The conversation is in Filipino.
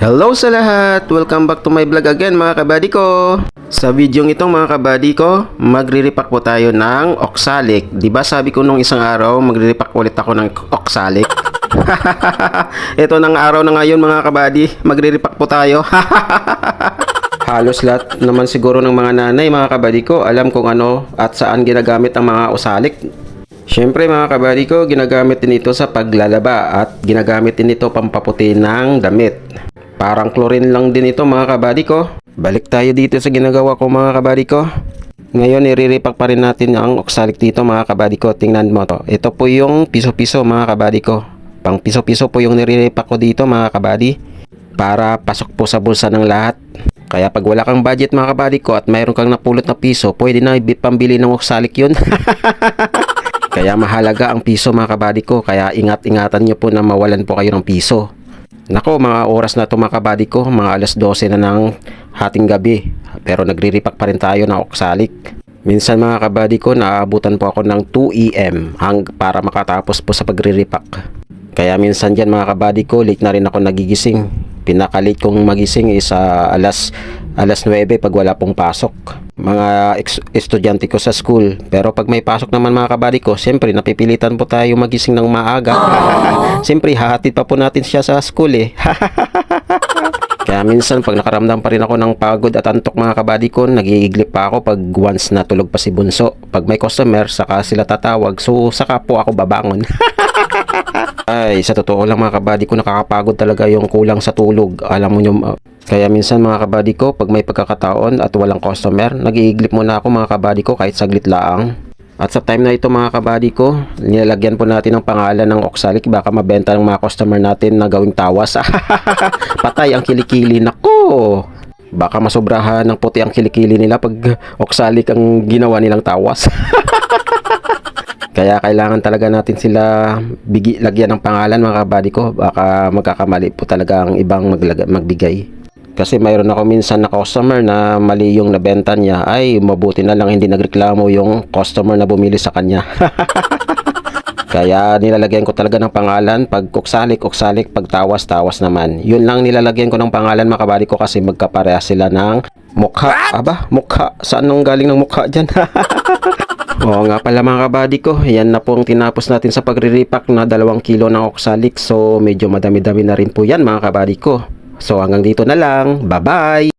Hello sa lahat! Welcome back to my vlog again mga kabady ko! Sa video itong mga kabady ko, magre-repack po tayo ng oxalic. ba sabi ko nung isang araw, magre-repack ulit ako ng oxalic? Ito nang araw na ngayon mga kabady, magre-repack po tayo. Halos lahat naman siguro ng mga nanay, mga kabady ko, alam kung ano at saan ginagamit ang mga osalik. Siyempre mga kabady ko, ginagamit din ito sa paglalaba at ginagamit din ito pampaputi ng damit. Parang chlorine lang din ito mga kabady ko. Balik tayo dito sa ginagawa ko mga kabady ko. Ngayon, iriripak pa rin natin ang oxalic dito mga kabady ko. Tingnan mo to. Ito po yung piso-piso mga kabady ko. Pang piso-piso po yung niriripak ko dito mga kabady. Para pasok po sa bulsa ng lahat. Kaya pag wala kang budget mga kabady ko at mayroon kang napulot na piso, pwede na pambili ng oxalic yun. Kaya mahalaga ang piso mga kabady ko. Kaya ingat-ingatan nyo po na mawalan po kayo ng piso. Nako, mga oras na ito mga kabady ko, mga alas 12 na ng hating gabi. Pero nagre-repack pa rin tayo ng oxalic. Minsan mga kabady ko, naaabutan po ako ng 2 AM hang para makatapos po sa pagre-repack. Kaya minsan dyan mga kabady ko, late na rin ako nagigising. Pinaka-late kong magising is ah, alas, alas 9 pag wala pong pasok. Mga estudyante ko sa school. Pero pag may pasok naman mga kabady ko, siyempre napipilitan po tayo magising ng maaga. siyempre hahatid pa po natin siya sa school eh. Kaya minsan pag nakaramdam pa rin ako ng pagod at antok mga kabady ko, nagiiglip pa ako pag once na tulog pa si Bunso. Pag may customer, saka sila tatawag. So saka po ako babangon. Ay, sa totoo lang mga kabady ko, nakakapagod talaga yung kulang sa tulog. Alam mo nyo, uh, kaya minsan mga kabady ko, pag may pagkakataon at walang customer, nagiiglip muna ako mga kabady ko kahit saglit laang. At sa time na ito mga kabady ko, nilalagyan po natin ng pangalan ng Oxalic baka mabenta ng mga customer natin na gawing tawas. Patay ang kilikili. Nako! Baka masobrahan ng puti ang kilikili nila pag Oxalic ang ginawa nilang tawas. Kaya kailangan talaga natin sila bigi, lagyan ng pangalan mga kabady ko. Baka magkakamali po talaga ang ibang maglaga, magbigay. Kasi mayroon ako minsan na customer na mali yung nabenta niya. Ay, mabuti na lang hindi nagreklamo yung customer na bumili sa kanya. Kaya nilalagyan ko talaga ng pangalan pag kuksalik, kuksalik, pag tawas, tawas naman. Yun lang nilalagyan ko ng pangalan mga kabady ko kasi magkapareha sila ng mukha. Aba, mukha. Saan nung galing ng mukha dyan? Oo nga pala mga kabady ko, yan na po ang tinapos natin sa pagre-repack na dalawang kilo ng oxalic. So medyo madami-dami na rin po yan mga kabady ko. So hanggang dito na lang. Bye-bye!